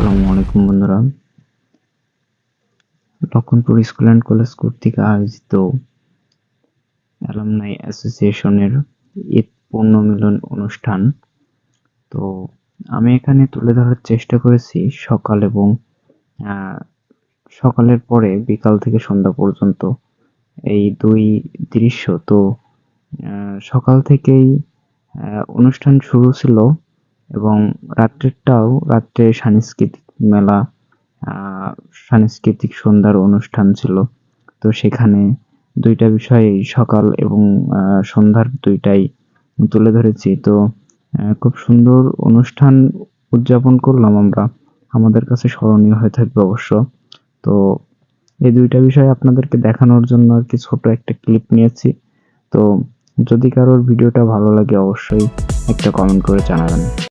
আসসালামু আলাইকুম বন্ধুরা। লক্ষণপুর স্কুল অ্যান্ড কলেজ কর্তৃক আয়োজিত অ্যালামনাই অ্যাসোসিয়েশনের ঈদ পূর্ণ মিলন অনুষ্ঠান। তো আমি এখানে তুলে ধরার চেষ্টা করেছি সকাল এবং সকালের পরে বিকাল থেকে সন্ধ্যা পর্যন্ত এই দুই দৃশ্য। তো সকাল থেকেই অনুষ্ঠান শুরু ছিল এবং রাত্রেরটাও রাত্রে সাংস্কৃতিক মেলা সাংস্কৃতিক সন্ধ্যার অনুষ্ঠান ছিল। তো সেখানে দুইটা বিষয় সকাল এবং সন্ধ্যার দুইটাই তুলে ধরেছি। তো খুব সুন্দর অনুষ্ঠান উদযাপন করলাম আমরা। আমাদের কাছে স্মরণীয় হয়ে থাকবে অবশ্য। তো, এই দুইটা বিষয় আপনাদেরকে দেখানোর জন্য আর কি ছোট একটা ক্লিপ নিয়েছি। তো, যদি কারোর ভিডিওটা ভালো লাগে অবশ্যই একটা কমেন্ট করে জানাবেন।